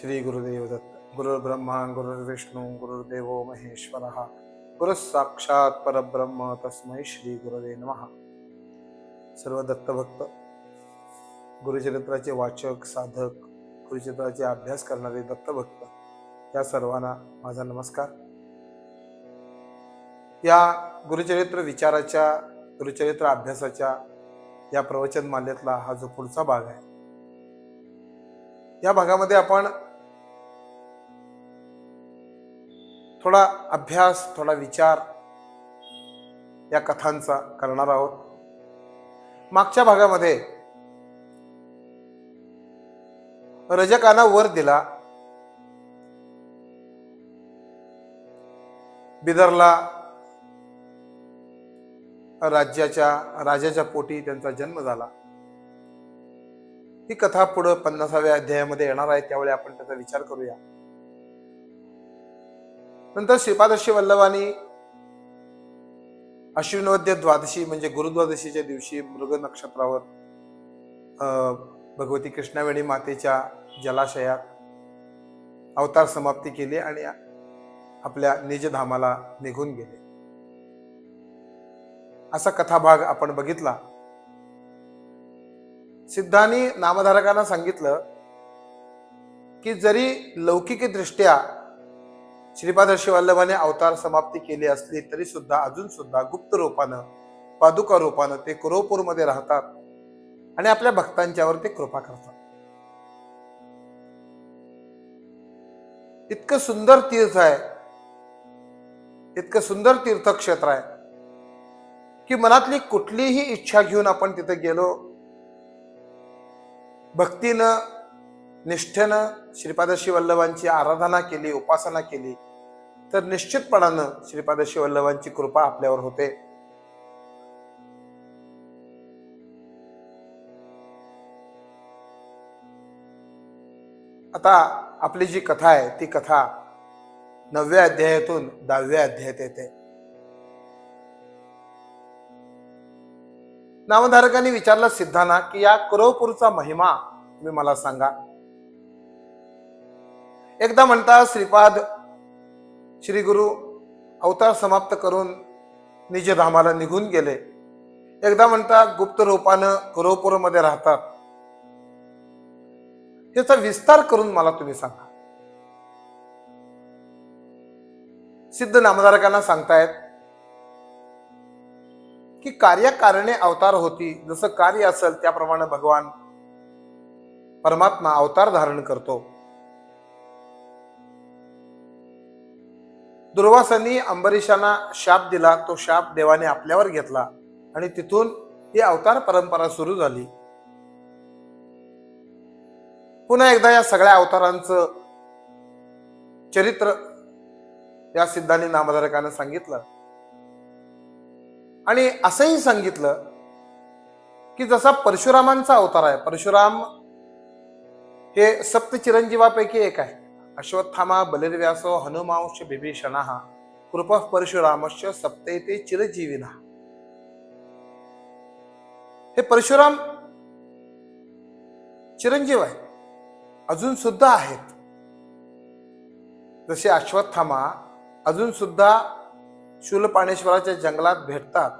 श्री गुरुदेव दत्त गुरुर्ब्रह्मा गुरुर्विष्णू गुरुर्देव महेश्वर. गुरुसाक्षात परब्रह्म तस्मै श्री गुरुदे नमः. सर्व दत्तभक्त गुरुचरित्राचे वाचक साधक गुरुचरित्राचे अभ्यास करणारे दत्तभक्त या सर्वांना माझा नमस्कार. या गुरुचरित्र विचाराच्या गुरुचरित्र अभ्यासाच्या या प्रवचन मालेतला हा जो पुढचा भाग आहे या भागामध्ये आपण थोडा अभ्यास थोडा विचार या कथांचा करणार आहोत. मागच्या भागामध्ये रजकाना वर दिला. बिदरला राज्याच्या राजाच्या पोटी त्यांचा जन्म झाला. ही कथा पुढं पन्नासाव्या अध्यायामध्ये येणार आहे त्यावेळी आपण त्याचा विचार करूया. नंतर श्रीपादशी वल्लभानी अश्विनवद्य द्वादशी म्हणजे गुरुद्वादशीच्या दिवशी मृग नक्षत्रावर अं, भगवती कृष्णावेणी मातेच्या जलाशयात अवतार समाप्ती केली आणि आपल्या निजधामाला निघून गेले. असा कथाभाग आपण बघितला. सिद्धांनी नामधारकांना सांगितलं की जरी लौकिकदृष्ट्या श्रीपाद वल्लभाने अवतार समाप्ती केली असली तरी सुद्धा अजून सुद्धा गुप्त रूपानं पादुका रूपानं ते कुरोपूरमध्ये राहतात आणि आपल्या भक्तांच्यावर ते कृपा करतात. इतकं सुंदर तीर्थ आहे. इतकं सुंदर तीर्थक्षेत्र आहे. की मनातली कुठलीही इच्छा घेऊन आपण तिथे गेलो भक्तीनं निष्ठेनं श्रीपादशी वल्लभांची आराधना केली उपासना केली तर निश्चितपणानं श्रीपादशी वल्लभांची कृपा आपल्यावर होते. आता आपली जी कथा आहे ती कथा नवव्या अध्यायातून दहाव्या अध्यायात येते. नामधारकांनी विचारलं सिद्धांना की या कुरवपूरचा महिमा तुम्ही मला सांगा. एकदा म्हणता श्रीपाद श्री गुरु अवतार समाप्त करून निजधामाला निघून गेले. एकदा म्हणता गुप्त रूपानं कुरवपूरमध्ये राहतात. याचा विस्तार करून मला तुम्ही सांगा. सिद्ध नामधारकांना सांगतायत की कार्यकारणे अवतार होती. जसं कार्य असेल त्याप्रमाणे भगवान परमात्मा अवतार धारण करतो. दुर्वासांनी अंबरीशांना शाप दिला तो शाप देवाने आपल्यावर घेतला आणि तिथून ही अवतार परंपरा सुरू झाली. पुन्हा एकदा या सगळ्या अवतारांचं चरित्र या सिद्धांनी नामधारकानं सांगितलं. आणि असंही सांगितलं की जसा परशुरामांचा अवतार आहे परशुराम हे सप्त चिरंजीवापैकी एक आहे. अश्वत्थामा बलिर्व्यासो हनुमांश बिभीषणा कृप परशुरामश्च सप्तेते चिरजीविना। हे परशुराम चिरंजीव आहे अजून सुद्धा आहेत. जसे अश्वत्थामा अजून सुद्धा शूलपाणेश्वराच्या जंगलात भेटतात.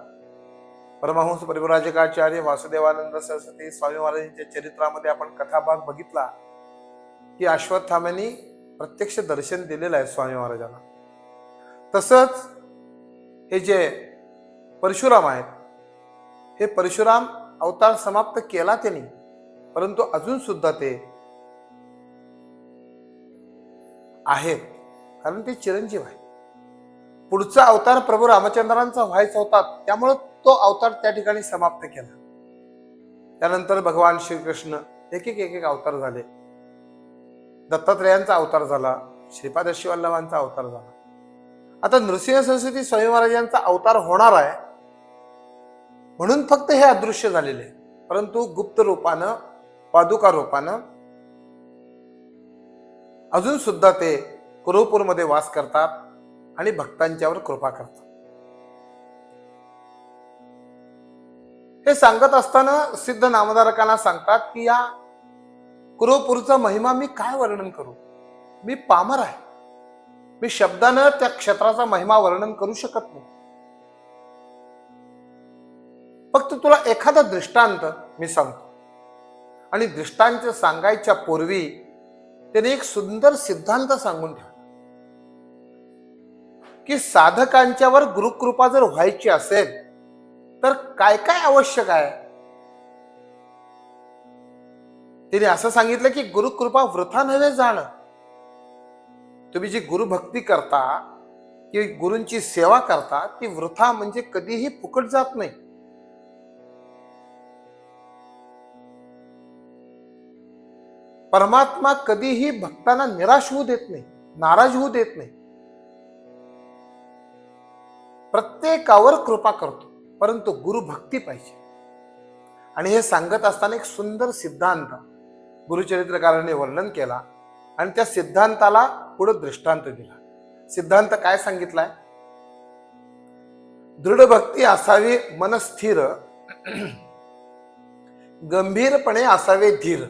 परमहंस परिवराजकाचार्य वासुदेवानंद सरस्वती स्वामी महाराजांच्या चरित्रामध्ये आपण कथाभाग बघितला की अश्वत्थामानी प्रत्यक्ष दर्शन दिलेलं आहे स्वामी महाराजांना. तसंच हे जे परशुराम आहेत हे परशुराम अवतार समाप्त केला त्यांनी परंतु अजून सुद्धा ते आहेत. कारण ते चिरंजीव आहे पुढचा अवतार प्रभू रामचंद्रांचा व्हायचा होता त्यामुळं तो अवतार त्या ठिकाणी समाप्त केला. त्यानंतर भगवान श्रीकृष्ण एक एक एक एक अवतार झाले. दत्तात्रेयांचा अवतार झाला श्रीपाद शिवल्लभांचा अवतार झाला. आता नृसिंह सरस्वती स्वामी महाराजांचा अवतार होणार आहे म्हणून फक्त हे अदृश्य झालेले परंतु गुप्त रूपानं पादुका रूपानं अजून सुद्धा ते कुरुपूरमध्ये वास करतात आणि भक्तांच्यावर कृपा करतात. हे सांगत असताना सिद्ध नामधारकांना सांगतात की या कुरुपूरचा महिमा मी काय वर्णन करू? मी पामर आहे. मी शब्दानं त्या क्षेत्राचा महिमा वर्णन करू शकत नाही. फक्त तुला एखादा दृष्टांत मी सांगतो. आणि दृष्टांत सांगायच्या पूर्वी त्याने एक सुंदर सिद्धांत सांगून ठेवला की साधकांच्यावर गुरुकृपा जर व्हायची असेल तर काय काय आवश्यक आहे? तिने असं सांगितलं की गुरुकृपा वृथा नव्हे जाणं. तुम्ही जी गुरुभक्ती करता की गुरूंची सेवा करता ती वृथा म्हणजे कधीही फुकट जात नाही. परमात्मा कधीही भक्तांना निराश होऊ देत नाही नाराज होऊ देत नाही. प्रत्येकावर कृपा करतो परंतु गुरु भक्ती पाहिजे. आणि हे सांगत असताना एक सुंदर सिद्धांत गुरुचरित्रकाराने वर्णन केला आणि त्या सिद्धांताला पुढे दृष्टांत दिला. सिद्धांत काय सांगितलाय? दृढ भक्ती असावी मन स्थिर. गंभीरपणे असावे धीर.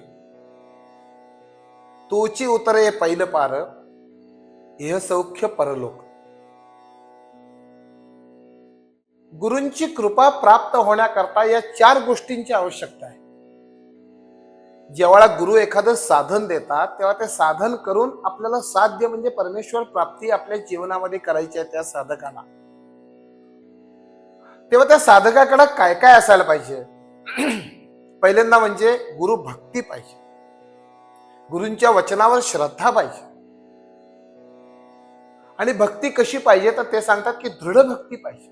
तोची उतरे पैल पार हे सौख्य परलोक. गुरूंची कृपा प्राप्त होण्याकरता या चार गोष्टींची आवश्यकता आहे. जेव्हा गुरु एखादं साधन देतात तेव्हा ते साधन करून आपल्याला साध्य म्हणजे परमेश्वर प्राप्ती आपल्या जीवनामध्ये करायची आहे त्या साधकाला. तेव्हा त्या साधकाकडे काय काय असायला पाहिजे? पहिल्यांदा म्हणजे गुरु भक्ती पाहिजे. गुरूंच्या वचनावर श्रद्धा पाहिजे. आणि भक्ती कशी पाहिजे तर ते सांगतात की दृढ भक्ती पाहिजे.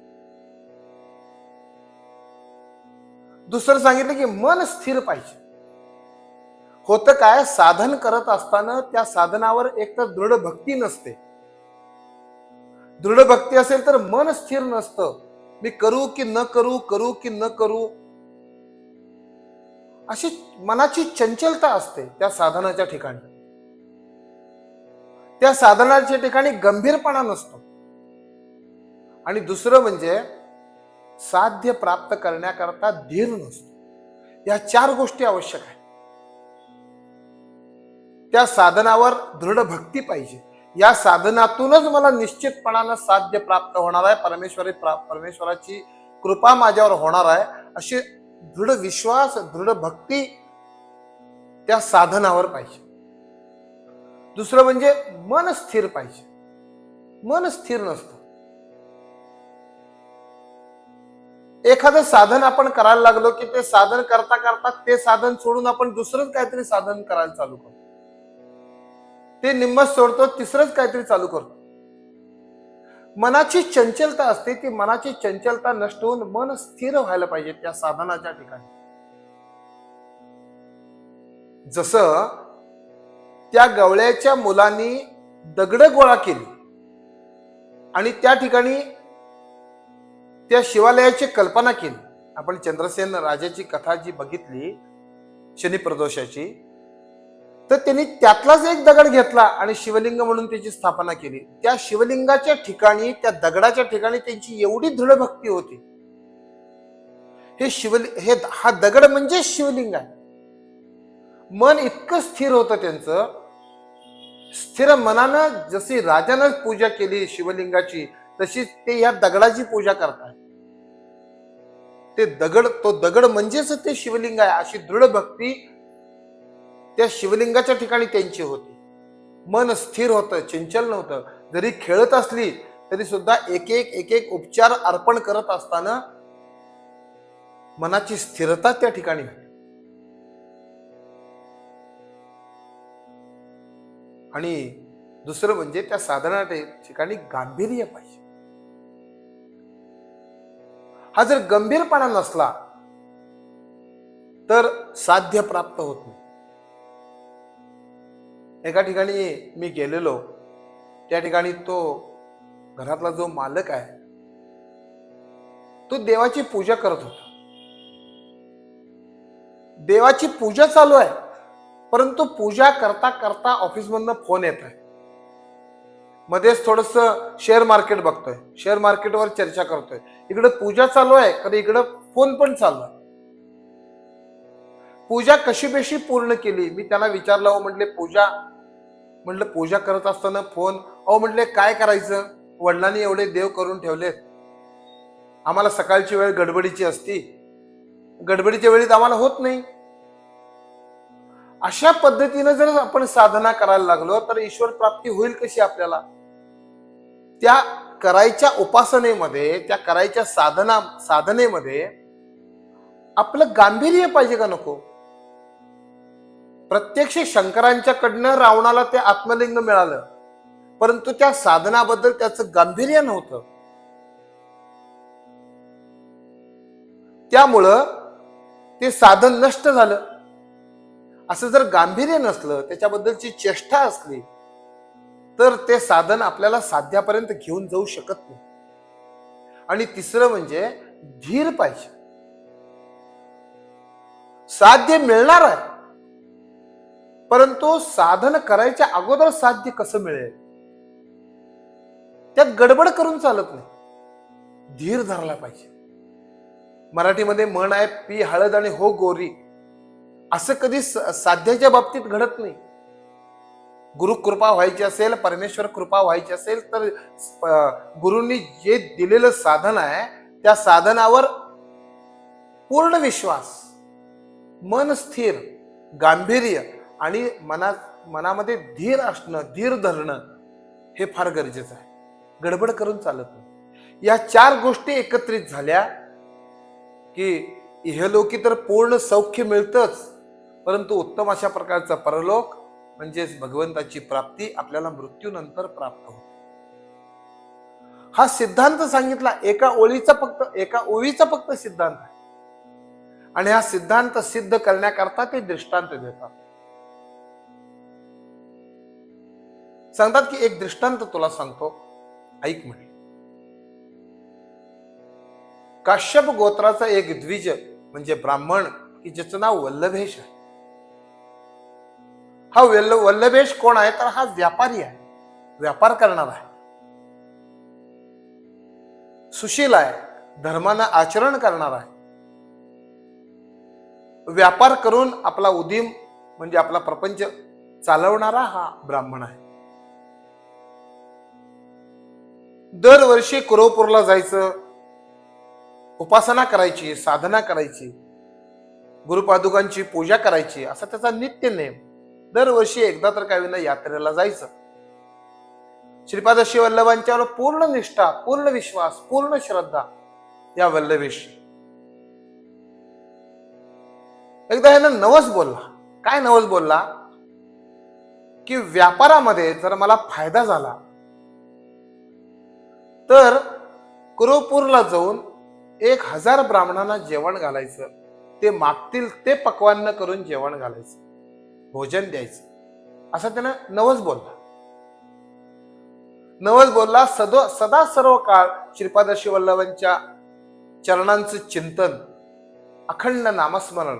दुसरं सांगितलं की मन स्थिर पाहिजे. होतं काय? साधन करत असताना त्या साधनावर एक तर दृढ भक्ती नसते. दृढ भक्ती असेल तर मन स्थिर नसतं. मी करू की न करू करू की न करू. अशी मनाची चंचलता असते त्या साधनाच्या ठिकाणी. त्या साधनाच्या ठिकाणी गंभीरपणा नसतो. आणि दुसरं म्हणजे साध्य प्राप्त करण्याकरता धीर नसतो. या चार गोष्टी आवश्यक आहेत. त्या साधनावर दृढ भक्ती पाहिजे. या साधनातूनच मला निश्चितपणानं साध्य प्राप्त होणार आहे. परमेश्वरी परमेश्वराची कृपा माझ्यावर होणार आहे. अशी दृढ विश्वास दृढ भक्ती त्या साधनावर पाहिजे. दुसरं म्हणजे मन स्थिर पाहिजे. मन स्थिर नसतं. एखादं साधन आपण करायला लागलो की ते साधन करता करता ते साधन सोडून आपण दुसरंच काहीतरी साधन करायला चालू करतो. ते निम्मच सोडतो तिसरंच काहीतरी चालू करतो. मनाची चंचलता असते ती मनाची चंचलता नष्ट होऊन मन स्थिर व्हायला पाहिजे त्या साधनाच्या ठिकाणी. जसं त्या गवळ्याच्या मुलांनी दगड गोळा केली आणि त्या ठिकाणी त्या शिवालयाची कल्पना केली. आपण चंद्रसेन राजाची कथा जी बघितली शनी प्रदोषाची तर त्यांनी त्यातलाच एक दगड घेतला आणि शिवलिंग म्हणून त्याची स्थापना केली. त्या शिवलिंगाच्या ठिकाणी त्या दगडाच्या ठिकाणी त्यांची एवढी दृढ भक्ती होती. हे शिवलिंग हे हा दगड म्हणजे शिवलिंग आहे. मन इतकं स्थिर होतं त्यांचं. स्थिर मनानं जशी राजानं पूजा केली शिवलिंगाची तशी ते या दगडाची पूजा करतात. ते दगड तो दगड म्हणजेच ते शिवलिंग आहे अशी दृढ भक्ती त्या शिवलिंगाच्या ठिकाणी त्यांची होती. मन स्थिर होतं चिंचल नव्हतं. जरी खेळत असली तरी सुद्धा एक एक एक एक उपचार अर्पण करत असताना मनाची स्थिरता त्या ठिकाणी होती. आणि दुसरं म्हणजे त्या साधना ठिकाणी गांभीर्य पाहिजे. हा जर गंभीरपणा नसला तर साध्य प्राप्त होत नाही. एका ठिकाणी मी गेलेलो. त्या ठिकाणी तो घरातला जो मालक आहे तो देवाची पूजा करत होता. देवाची पूजा चालू आहे परंतु पूजा करता करता ऑफिसमधनं फोन येत आहे. मध्येच थोडस शेअर मार्केट बघतोय शेअर मार्केटवर चर्चा करतोय. इकडं पूजा चालू आहे कधी इकडं फोन पण चालू आहे. पूजा कशी बेशी पूर्ण केली मी त्याला विचारलं हो म्हटले पूजा म्हटलं पूजा करत असताना फोन अहो म्हटले काय करायचं? वडिलांनी एवढे देव करून ठेवलेत. आम्हाला सकाळची वेळ गडबडीची असती. गडबडीच्या वेळीत आम्हाला होत नाही. अशा पद्धतीनं जर आपण साधना करायला लागलो तर ईश्वर प्राप्ती होईल कशी आपल्याला? त्या करायच्या उपासनेमध्ये त्या करायच्या साधना साधनेमध्ये आपलं गांभीर्य पाहिजे का नको? प्रत्यक्ष शंकरांच्याकडनं रावणाला ते आत्मलिंग मिळालं. परंतु त्या साधनाबद्दल त्याचं गांभीर्य नव्हतं. त्यामुळं ते साधन नष्ट झालं. असं जर गांभीर्य नसलं त्याच्याबद्दलची चेष्टा असली तर ते साधन आपल्याला साध्यापर्यंत घेऊन जाऊ शकत नाही. आणि तिसरं म्हणजे धीर पाहिजे. साध्य मिळणार आहे. परंतु साधन करायच्या अगोदर साध्य कसं मिळेल? त्यात गडबड करून चालत नाही. धीर धरला पाहिजे. मराठीमध्ये म्हण आहे पी हळद आणि हो गोरी. असं कधी स- साध्याच्या बाबतीत घडत नाही. गुरु कृपा व्हायची असेल परमेश्वर कृपा व्हायची असेल तर गुरुंनी जे दिलेलं साधन आहे त्या साधनावर पूर्ण विश्वास मन स्थिर गांभीर्य आणि मना मनामध्ये धीर असणं धीर धरणं हे फार गरजेचं आहे. गडबड करून चालत नाही. या चार गोष्टी एकत्रित झाल्या की इहलोकी तर पूर्ण सौख्य मिळतच परंतु उत्तम अशा प्रकारचा परलोक म्हणजेच भगवंताची प्राप्ती आपल्याला मृत्यूनंतर प्राप्त होते. हा सिद्धांत सांगितला एका ओळीचा फक्त एका ओळीचा फक्त सिद्धांत आहे. आणि हा सिद्धांत सिद्ध करण्याकरता ते दृष्टांत देतात. सांगतात की एक दृष्टांत तुला सांगतो. ऐक म्हणे. काश्यप गोत्राचा एक द्विज म्हणजे ब्राह्मण की ज्याचं नाव वल्लभेश आहे. हा वल्ल वल्लभेश कोण आहे? तर हा व्यापारी आहे. व्यापार करणार आहे. सुशील आहे. धर्मानं आचरण करणार आहे. व्यापार करून आपला उदीम म्हणजे आपला प्रपंच चालवणारा हा ब्राह्मण आहे. दरवर्षी कुरवपूरला जायचं उपासना करायची साधना करायची गुरुपादुकांची पूजा करायची असा त्याचा नित्य नेम. दरवर्षी एकदा तर काही विना यात्रेला जायचं. श्रीपाद श्री वल्लभांच्यावर पूर्ण निष्ठा पूर्ण विश्वास पूर्ण श्रद्धा या वल्लभेशी. एकदा ह्यानं नवस बोलला. काय नवस बोलला? की व्यापारामध्ये जर मला फायदा झाला तर कुरुपूरला जाऊन एक हजार ब्राह्मणांना जेवण घालायचं. ते मागतील ते पक्वान्न करून जेवण घालायचं. भोजन द्यायचं. असं त्यानं नवस बोलला. नवस बोलला सदो सदा सर्व काळ श्रीपादशी वल्लभांच्या चरणांचं चिंतन अखंड नामस्मरण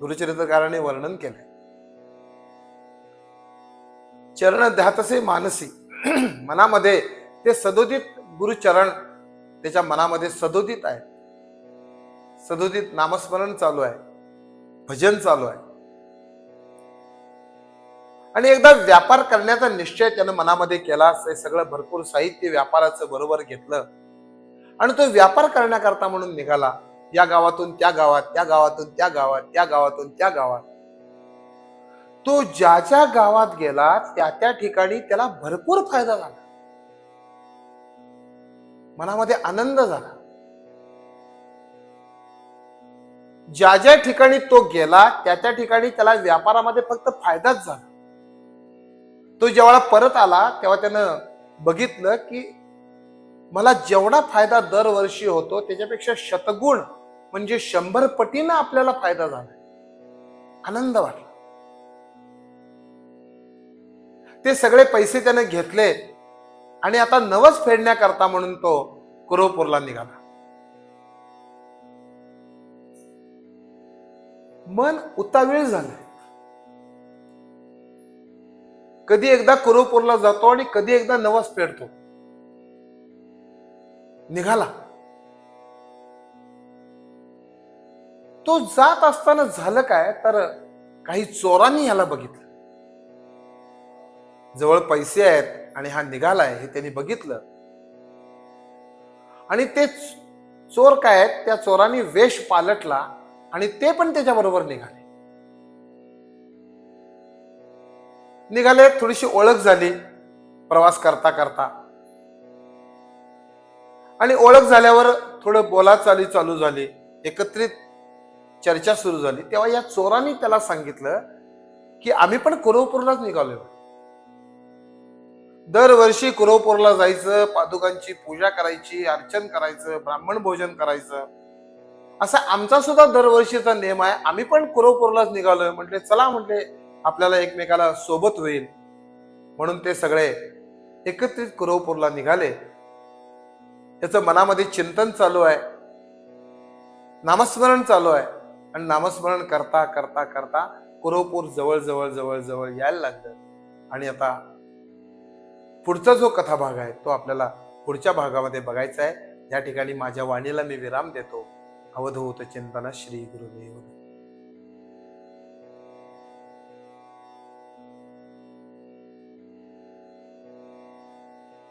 गुरुचरित्रकाराने वर्णन केलंय चरण ध्यातसे मानसी मनामध्ये ते सदोदित गुरुचरण त्याच्या मनामध्ये सदोदित आहे. सदोदित नामस्मरण चालू आहे. भजन चालू आहे. आणि एकदा व्यापार करण्याचा निश्चय त्यानं मनामध्ये केला ते सगळं भरपूर साहित्य व्यापाराचं बरोबर घेतलं. आणि तो व्यापार करण्याकरता म्हणून निघाला. या गावातून त्या गावात त्या गावातून त्या गावात त्या गावातून त्या गावात. तो ज्या ज्या गावात गेला त्या त्या ठिकाणी त्याला भरपूर फायदा झाला. मनामध्ये आनंद झाला. ज्या ज्या ठिकाणी तो गेला त्या त्या ठिकाणी त्याला व्यापारामध्ये फक्त फायदाच झाला. तो जेव्हा परत आला तेव्हा त्यानं बघितलं की मला जेवढा फायदा दरवर्षी होतो त्याच्यापेक्षा शतगुण म्हणजे शंभर पटीनं आपल्याला फायदा झाला. आनंद वाटला. ते सगळे पैसे त्याने घेतले. आणि आता नवस फेडण्याकरता म्हणून तो कुरुपूरला निघाला. मन उतावीळ झालं कधी एकदा कुरुपूरला जातो आणि कधी एकदा नवस फेडतो. निघाला. तो जात असताना झालं काय? तर काही चोरांनी याला बघितलं. जवळ पैसे आहेत. आणि हा निघालाय हे त्यांनी बघितलं. आणि ते चोर काय आहेत? त्या चोरांनी वेश पालटला आणि ते पण त्याच्याबरोबर निघाले. निघाले थोडीशी ओळख झाली प्रवास करता करता. आणि ओळख झाल्यावर थोडं बोलाचाली चालू झाली एकत्रित चर्चा सुरू झाली. तेव्हा या चोरांनी त्याला सांगितलं की आम्ही पण कुरवपूरलाच निघालो दरवर्षी कुरवपूरला जायचं पादुकांची पूजा करायची अर्चन करायचं ब्राह्मण भोजन करायचं. असा आमचा सुद्धा दरवर्षीचा नियम आहे. आम्ही पण कुरवपूरलाच निघालो. म्हटले चला म्हटले आपल्याला एकमेकाला सोबत होईल. म्हणून ते सगळे एकत्रित कुरवपूरला निघाले. त्याचं मनामध्ये चिंतन चालू आहे. नामस्मरण चालू आहे. आणि नामस्मरण करता करता करता कुरवपूर जवळ जवळ जवळ जवळ यायला लागलं. आणि आता पुढचा जो कथा भाग आहे तो आपल्याला पुढच्या भागामध्ये बघायचा आहे. या ठिकाणी माझ्या वाणीला मी विराम देतो. अवधूत चिंतन श्री गुरुदेव.